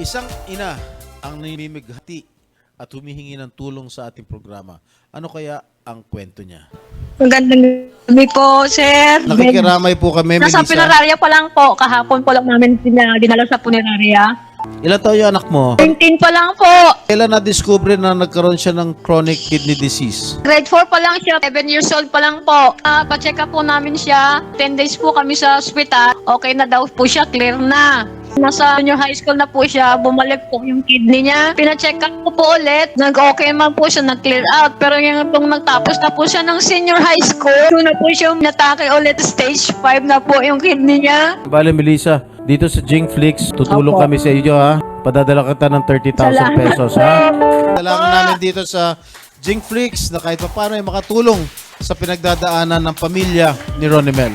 Isang ina ang namimighati at humihingi ng tulong sa ating programa. Ano kaya ang kwento niya? Magandang gabi po, sir. Nakikiramay po kami, Nasa Melissa. punerarya pa lang po. Kahapon po lang namin dinala sa punerarya. Ilan taon yung anak mo? 19 pa lang po. Kailan na-discover na nagkaroon siya ng chronic kidney disease? Grade 4 pa lang siya. 7 years old pa lang po. Uh, pa-check up po namin siya. 10 days po kami sa hospital. Okay na daw po siya. Clear na. Nasa junior high school na po siya, bumalik po yung kidney niya. Pina-check up ko po ulit. Nag-okay man po siya, nag-clear out. Pero yung itong nagtapos na po siya ng senior high school, doon na po siya natake ulit. Stage 5 na po yung kidney niya. Bale, Melissa, dito sa Jingflix, tutulong Opo. kami sa iyo, ha? Padadala kita ng 30,000 Salamat pesos, ha? Kailangan namin dito sa Jingflix na kahit pa paano ay makatulong sa pinagdadaanan ng pamilya ni Ronnie Mel.